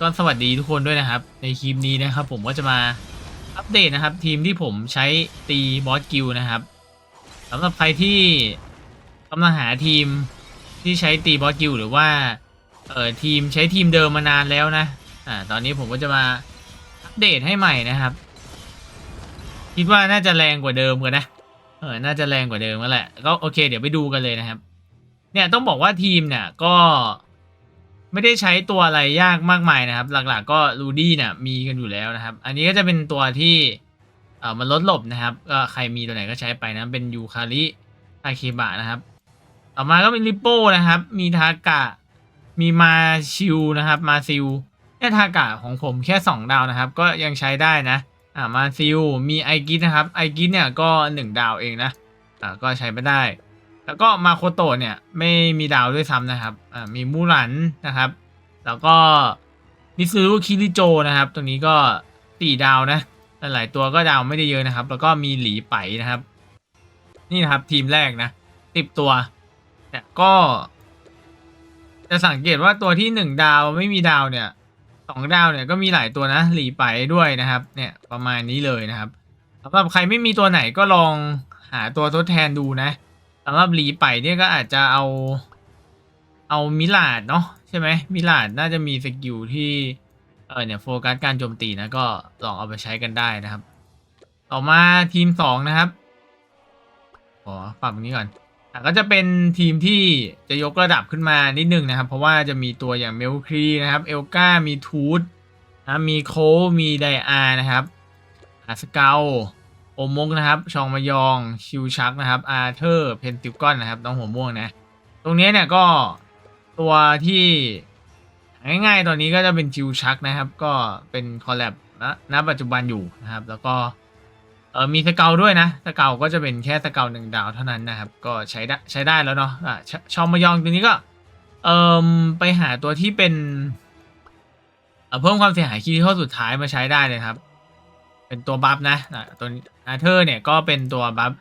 ก็สวัสดีทุกคนด้วยนะครับ ในคลิปนี้นะครับ ผมก็จะมาอัปเดตนะครับ ทีมที่ผมใช้ตีบอสกิลนะครับสำหรับใครที่กำลังหาทีมที่ใช้ตีบอสกิลหรือว่าเอ่อทีมใช้ทีมเดิมมานานแล้วนะอ่าตอนนี้ผมก็จะมาอัปเดตให้ใหม่นะครับ คิดว่าน่าจะแรงกว่าเดิมกันนะเออน่าจะแรงกว่าเดิมแล้วแหละก็โอเค เดี๋ยวไปดูกันเลยนะครับ เนี่ยต้องบอกว่าทีมเนี่ยก็ ไม่ได้ใช้ตัวอะไรยากมากมายนะครับ หลักๆก็รูดี้เนี่ยมีกันอยู่แล้วนะครับ อันนี้ก็จะเป็นตัวที่เอ่อมันลดหลบนะครับก็ใครมีตัวไหนก็ใช้ไปนะเป็นยูคาริทาเคบะนะครับ ต่อมาก็เป็นริปโป้นะครับ มีทากะ มีมาชิวนะครับ มาซิลเนี่ยทากะของผมแค่ 2 ดาวนะครับ ก็ยังใช้ได้นะอ่ามาซิลมีไอกิสนะครับไอกิสเนี่ยก็ 1 ดาวเองนะอ่าก็ใช้ไม่ได้ แล้วก็มาโคโตะเนี่ยไม่มีดาวด้วยซ้ำนะครับอ่ามีมูรันนะครับ แล้วก็มิซูรุคิริโจนะครับตรงนี้ก็สี่ดาวนะ หลาย ๆ ตัวก็ดาวไม่ได้เยอะนะครับ แล้วก็มีหลีไปนะครับ นี่นะครับทีมแรกนะสิบตัวเนี่ยก็ จะสังเกตว่าตัวที่หนึ่งดาวไม่มีดาวเนี่ยสองดาวเนี่ยก็มีหลายตัวนะหลีไปด้วยนะครับ เนี่ยประมาณนี้เลยนะครับสำหรับใครไม่มีตัวไหนก็ลองหาตัวทดแทนดูนะ สำหรับหลีไปเนี่ยก็อาจจะเอาเอามิลาดเนาะใช่ไหมมิลาดน่าจะมีสกิลที่เออเนี่ยโฟกัสการโจมตีนะก็ลองเอาไปใช้กันได้นะครับ ต่อมาทีมสองนะครับขอปรับตรงนี้ก่อนอะก็จะเป็นทีมที่จะยกระดับขึ้นมานิดนึงนะครับ เพราะว่าจะมีตัวอย่างเมลครีนะครับเอลกามีทูตนะมีโคมีไดอานะครับอาสเกล โอมกนะครับ ชองมายอง ชิวชักนะครับอาเธอร์เพนติกอนนะครับน้องหัวม่วงนะ ตรงนี้เนี่ยก็ตัวที่ง่ายๆ ตอนนี้ก็จะเป็นจิวชักนะครับ ก็เป็นคอลแลบนะณปัจจุบันอยู่นะครับ แล้วก็เออมีสเกลด้วยนะสเกลก็จะเป็นแค่สเกลหนึ่งดาวเท่านั้นนะครับ ก็ใช้ได้ใช้ได้แล้วเนาะอะชชอมมายองตัวนี้ก็เอ่มไปหาตัวที่เป็นเเพิ่มความเสียหายคีย์ข้อสุดท้ายมาใช้ได้เลยครับ เป็นตัวบัฟนะอะตัวอาเธอร์เนี่ยก็เป็นตัวบัฟ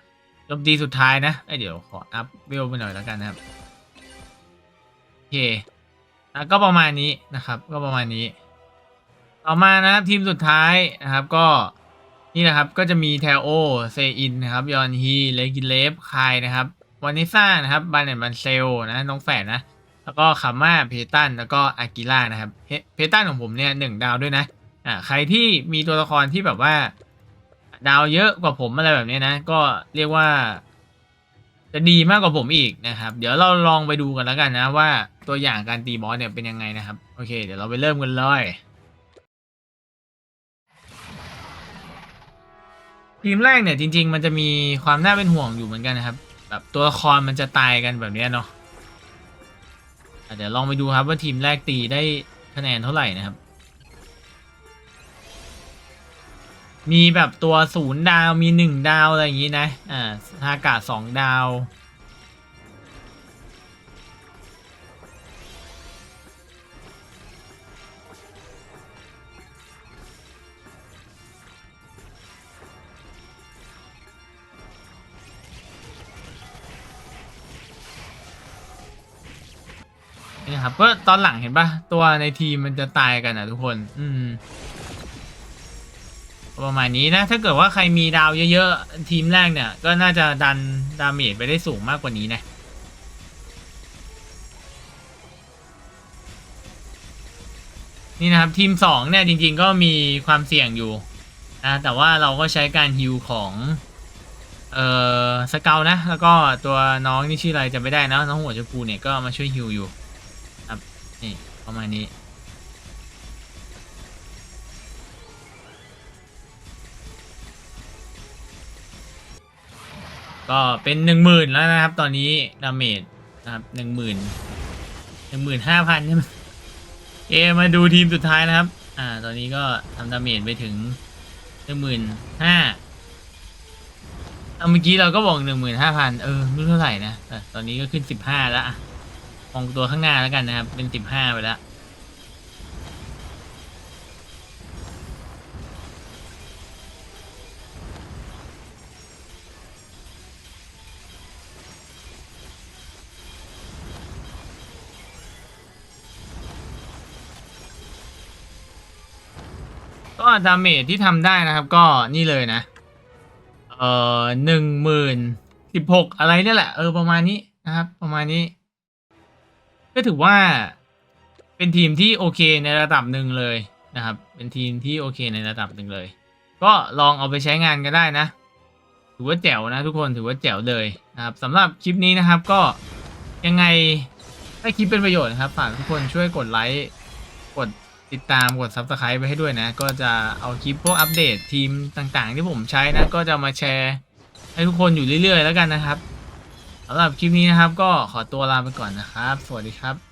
โจมตีสุดท้ายนะเอ้ยเดี๋ยวขออัพเวลไปหน่อยแล้วกันนะครับโอเคอะก็ประมาณนี้นะครับ ก็ประมาณนี้ ต่อมานะครับทีมสุดท้ายนะครับ ก็นี่นะครับก็จะมีเทโอเซอินนะครับยอนฮีเลกิเลฟคายนะครับวานิซ่านะครับบานเนตบันเซลนะน้องแฝดนะ แล้วก็คาม่าเพตันแล้วก็อากิล่านะครับเพเพตันของผมเนี่ยหนึ่งดาวด้วยนะ อ่าใครที่มีตัวละครที่แบบว่า ดาวเยอะกว่าผมอะไรแบบนี้นะ ก็เรียกว่า จะดีมากกว่าผมอีกนะครับ เดี๋ยวเราลองไปดูกันแล้วกันนะ ว่าตัวอย่างการตีบอสเนี่ยเป็นยังไงนะครับ โอเค เดี๋ยวเราไปเริ่มกันเลยทีมแรกเนี่ยจริง ๆ มันจะมีความน่าเป็นห่วงอยู่เหมือนกันนะครับ แบบตัวละครมันจะตายกันแบบนี้เนาะะเดี๋ยวลองไปดูครับว่าทีมแรกตีได้คะแนนเท่าไหร่นะครับ มีแบบตัวศูนย์ดาวมีหนึ่งดาว อะไรอย่างนี้นะ อ่าทากาสองดาว นี่ครับก็ตอนหลังเห็นปะตัวในทีมมันจะตายกันอะทุกคน อืม ประมาณนี้นะ ถ้าเกิดว่าใครมีดาวเยอะๆ ทีมแรกเนี่ย ก็น่าจะดันดาเมจไปได้สูงมากกว่านี้นะนี่นะครับ ทีมสองเนี่ย จริงๆก็มีความเสี่ยงอยู่นะแต่ว่าเราก็ใช้การฮิวของเอ่อสเกลนะ แล้วก็ตัวน้องนี่ชื่ออะไรจะไม่ได้นะน้องหัวชมพูเนี่ยก็มาช่วยฮิวอยู่ ครับนี่ประมาณนี้ ก็เป็นหนึ่งหมื่นแล้วนะครับ ตอนนี้ดาเมจนะครับหนึ่งหมื่นหนึ่งหมื่นห้าพันใช่ไหมเอมาดูทีมสุดท้ายนะครับ อ่า ตอนนี้ก็ทำดาเมจไปถึงหนึ่งหมื่นห้าเมื่อกี้เราก็บอกหนึ่งหมื่นห้าพันเออไม่รู้เท่าไหร่นะแต่ตอนนี้ก็ขึ้นสิบห้าแล้วอะมองตัวข้างหน้าแล้วกันนะครับ เป็นสิบห้าไปแล้ว ก็ดาเมจที่ทำได้นะครับ ก็นี่เลยนะ เอ่อหนึ่งหมื่นสิบหกอะไรเนี่ยแหละ เออประมาณนี้นะครับ ประมาณนี้ ก็ถือว่าเป็นทีมที่โอเคในระดับหนึ่งเลยนะครับ เป็นทีมที่โอเคในระดับหนึ่งเลย ก็ลองเอาไปใช้งานกันได้นะ ถือว่าแจ๋วนะทุกคนถือว่าแจ๋วเลยนะครับสำหรับคลิปนี้นะครับก็ยังไงถ้าคลิปเป็นประโยชน์นะครับฝากทุกคนช่วยกดไลค์กด ติดตามกด Subscribe ไปให้ด้วยนะ ก็จะเอาคลิปพวกอัปเดตทีมต่างๆ ที่ผมใช้นะ ก็จะมาแชร์ให้ทุกคนอยู่เรื่อยๆ แล้วกันนะครับสำหรับคลิปนี้นะครับ ก็ขอตัวลาไปก่อนนะครับ สวัสดีครับ